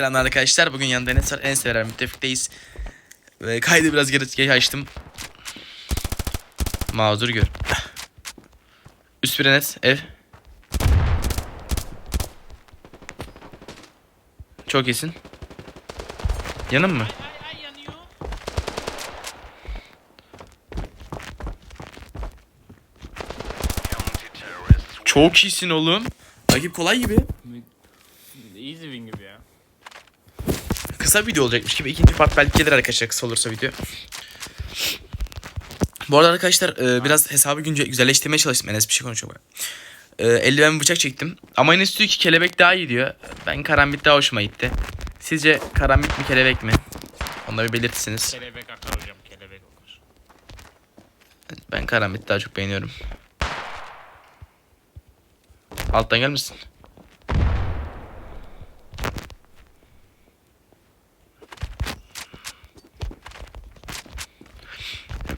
selamlar arkadaşlar. Bugün yanında Enes var. Enes müttefikteyiz. Ve kaydı biraz geri geç açtım. Mazur gör. Üst bir Enes. Ev. Çok iyisin. Yanım mı? Çok iyisin oğlum. Rakip kolay gibi. Easy win gibi ya. Kısa video olacakmış gibi. ikinci part belki gelir arkadaşlar kısa olursa video. Bu arada arkadaşlar e, biraz hesabı günce güzelleştirmeye çalıştım. Enes bir şey konuşuyor bak. E, eldiven bıçak çektim. Ama Enes diyor ki kelebek daha iyi diyor. Ben karambit daha hoşuma gitti. Sizce karambit mi kelebek mi? Onu da bir belirtsiniz. Kelebek akar hocam kelebek akar. Ben karambit daha çok beğeniyorum. Alttan gelmesin.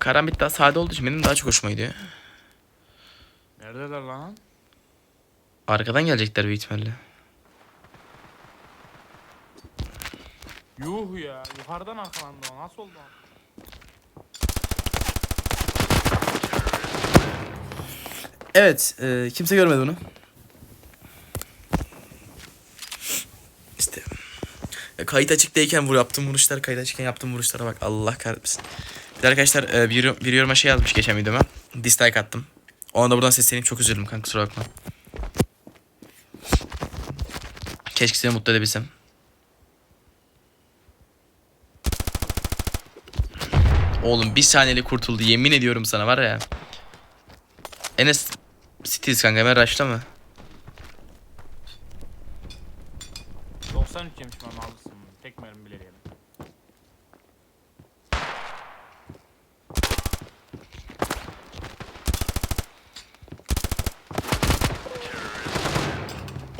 Karambit daha sade olduğu için benim daha çok hoşuma gidiyor. Neredeler lan? Arkadan gelecekler büyük ihtimalle. Yuh ya yukarıdan arkalandı o nasıl oldu? Evet, e, kimse görmedi bunu. İşte e, kayıt açıktayken vur yaptığım vuruşlar, kayıt açıkken yaptığım vuruşlara bak. Allah kahretmesin. Bir arkadaşlar e, bir, bir yoruma şey yazmış geçen videoma. Dislike attım. Ona da buradan sesleneyim çok üzüldüm kanka kusura bakma. Keşke seni mutlu edebilsem. Oğlum bir saniyeli kurtuldu yemin ediyorum sana var ya. Enes Cities kanka hemen rush'ta mı? 93 yemişim ama almışsın. Tek mermi bile yedim.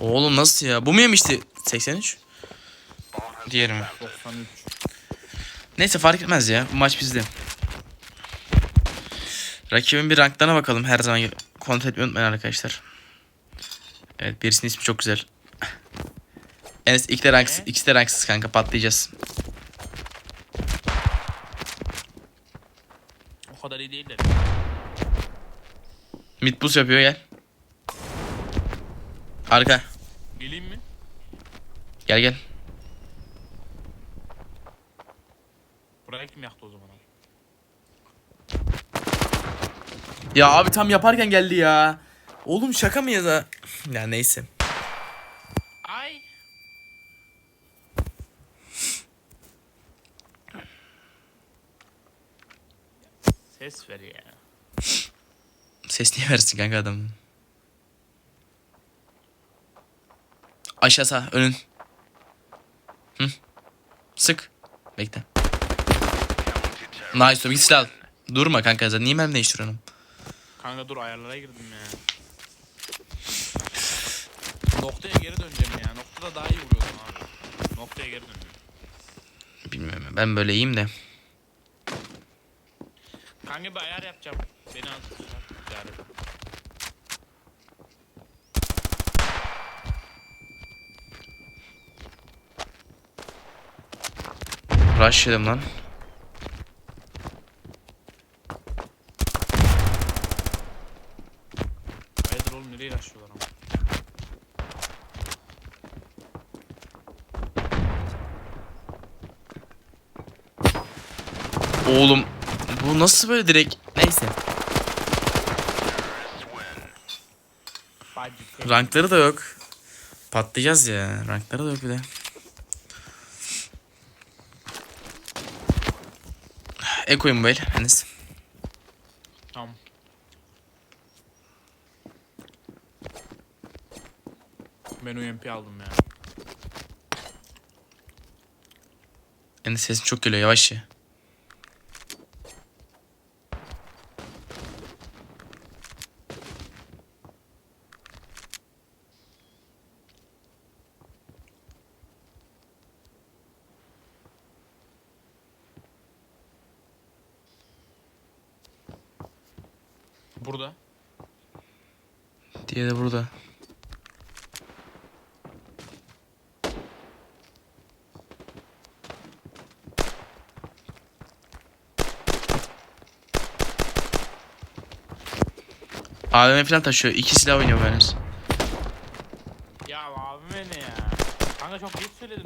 Oğlum nasıl ya? Bu mu yemişti? 83? Diğeri mi? 93. Neyse fark etmez ya. Bu maç bizde. Rakibin bir ranklarına bakalım. Her zaman kontrol etmeyi unutmayın arkadaşlar. Evet birisinin ismi çok güzel. Enes ilk de ranksız, ikisi de ranksız kanka patlayacağız. O kadar iyi değiller. Mid boost yapıyor gel. Arka. Gel gel. Burayı kim yaktı o zaman? abi? Ya abi tam yaparken geldi ya. Oğlum şaka mı ya da? Ya neyse. Ay. Ses ver ya. Ses niye versin kanka adam? Aşağı sağ önün. Hı. Sık. Bekle. Nice bir silah. Durma kanka zaten niye mermi değiştiriyorsun? Kanka dur ayarlara girdim ya. Noktaya geri döneceğim ya. Noktada daha iyi vuruyordum abi. Noktaya geri dönüyorum. Bilmiyorum ben böyle iyiyim de. Kanka bir ayar yapacağım. Beni al. Rush yedim lan. Hayırdır oğlum nereye yaşıyorlar ama. Oğlum bu nasıl böyle direkt? Neyse. Rankları da yok. Patlayacağız ya. Rankları da yok bir de. Ekoyun bu el. Enes. Tamam. Ben UMP aldım ya. Enes sesin çok geliyor yavaş ya. Burada. Diye de burada. AVM falan taşıyor. İki silah oynuyor bu henüz. Ya AVM ne ya? Kanka çok geç söyledin.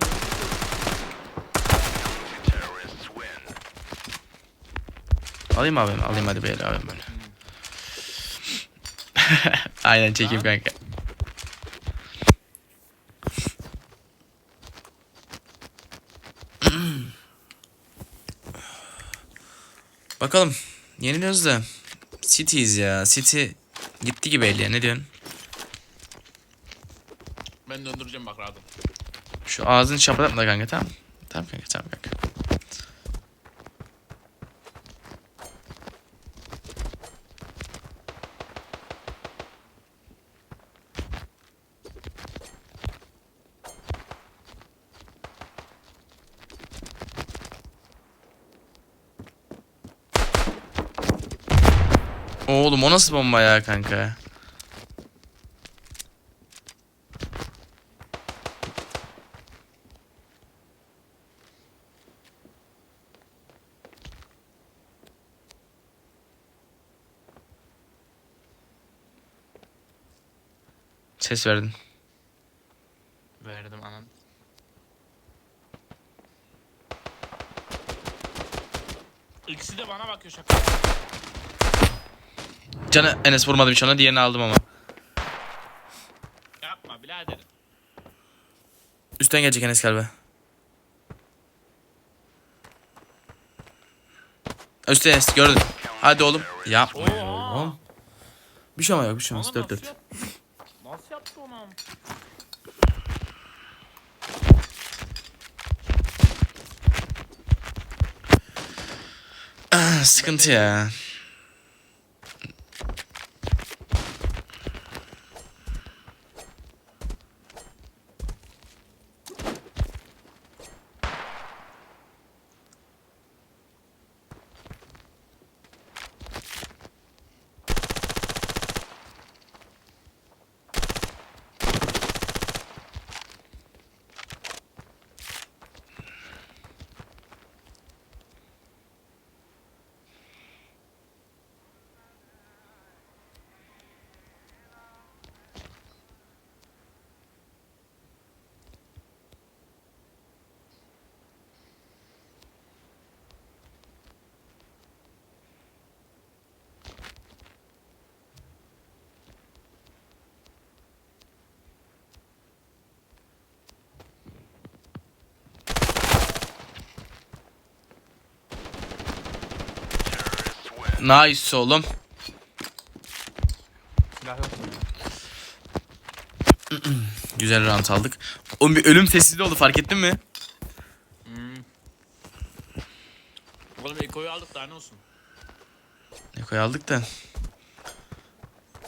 Alayım AVM, alayım hadi beyler AVM böyle. Aynen çekeyim kanka. Bakalım. Yeniliyoruz da. City'yiz ya. City gitti gibi el ya. Ne diyorsun? Ben döndüreceğim bak rahatım. Şu ağzını şapadatma kanka tamam. Tamam kanka tamam kanka. Oğlum o nasıl bomba ya kanka? Ses verdin. Verdim anan. İkisi de bana bakıyor şaka. Canı Enes vurmadım hiç ona diğerini aldım ama. Yapma birader. Üstten gelecek Enes galiba. Üstten Enes gördün. Hadi oğlum. Yapma oğlum. Bir şey ama yok bir şey olmaz. 4 4. nasıl yaptı? Nasıl yaptı onu? Sıkıntı ya. Nice oğlum. Silah yok. Güzel round aldık. Oğlum bir ölüm sessizliği oldu fark ettin mi? Hmm. Oğlum Eko'yu aldık daha ne olsun? Eko'yu aldık da.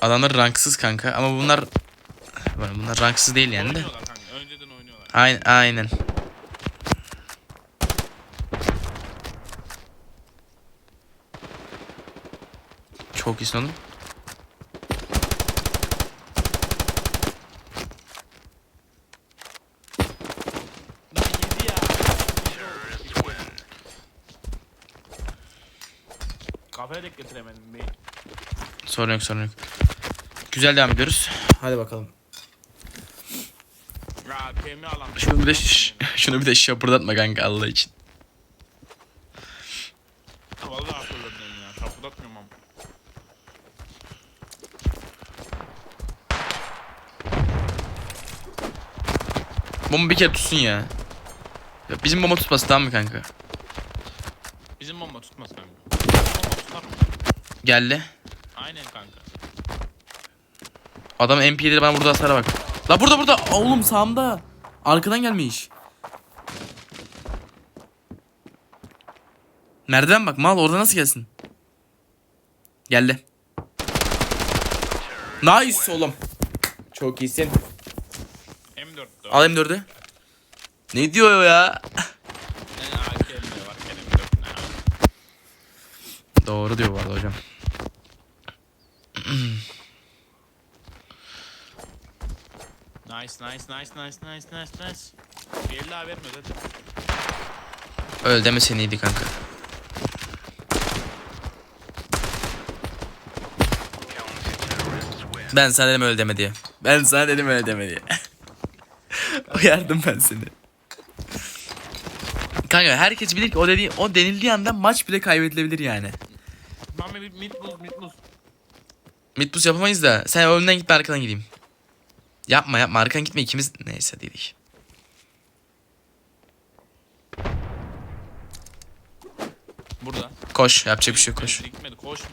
Adamlar ranksız kanka ama bunlar bunlar ranksız değil yani de. Oynuyorlar kanka. Önceden oynuyorlar. Aynen aynen. Çok iyisin oğlum. Kafaya dek getiremedim bir. Sorun yok sorun yok. Güzel devam ediyoruz. Hadi bakalım. Şunu bir de şunu bir de şapırdatma kanka Allah için. Vallahi hatırladım ya. Şapırdatmıyorum ama. Bomba bir kere tutsun ya. ya bizim bomba tutması tamam mı kanka? Bizim bomba tutmaz kanka. Bomba tutar mı? Geldi. Aynen kanka. Adam MP7'de bana burada hasara bak. La burada burada. Oğlum sağımda. Arkadan gelmiş. Merdiven bak mal orada nasıl gelsin? Geldi. Nice oğlum. Çok iyisin. M4'tü. Alayım dördü. Ne diyor ya? Ne AK M4 var. M4 ne abi? Doğru diyor bu arada hocam. Nice nice nice nice nice nice nice. Bir el daha vermiyor zaten. Öyle demesen iyiydi kanka. Ben sana dedim öyle deme diye. Ben sana dedim öyle deme diye. Uyardım ben seni. Kanka herkes bilir ki o dediği o denildiği anda maç bile kaybedilebilir yani. Mami bir mid buz mid buz. Yapamayız da sen önden git ben arkadan gideyim. Yapma yapma arkadan gitme ikimiz neyse dedik. Burada. Koş yapacak bir şey yok koş. Gitmedi koşma.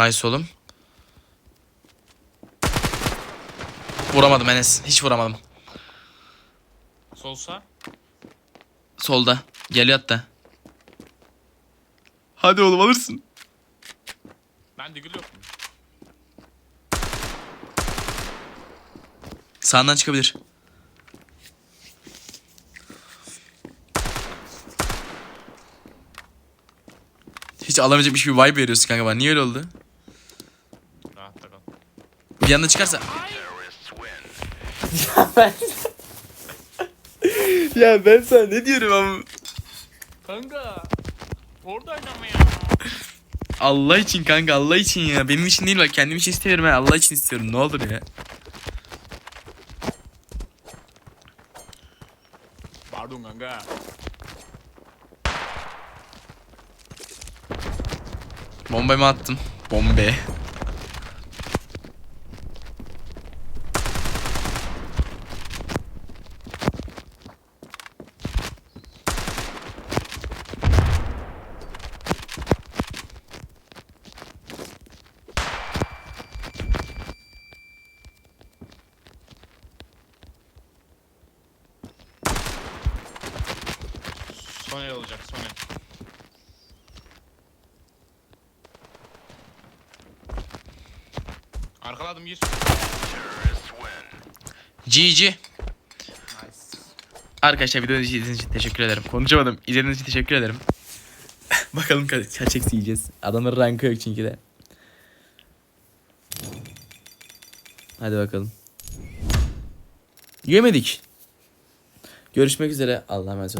Nice oğlum. Vuramadım Enes. Hiç vuramadım. Solsa. Solda. Geliyor hatta. Hadi oğlum alırsın. Ben digil yok mu? Sağından çıkabilir. Hiç alamayacak bir şey bir vibe veriyorsun kanka bana. Niye öyle oldu? Rahatta kal. Bir yanda çıkarsa... ya ben sana ne diyorum ama... Kanka. Orada oynama ya. Allah için kanka Allah için ya. Benim için değil bak kendim için istemiyorum ha. Allah için istiyorum ne olur ya. Pardon kanka. Bombayı attım. Bombe. Arkaladım gir. GG. Arkadaşlar videoyu izlediğiniz için teşekkür ederim. Konuşamadım. İzlediğiniz için teşekkür ederim. Bakalım kaç, kaç eksi yiyeceğiz. Adamların rankı yok çünkü de. Hadi bakalım. Yemedik. Görüşmek üzere. Allah'a emanet olun.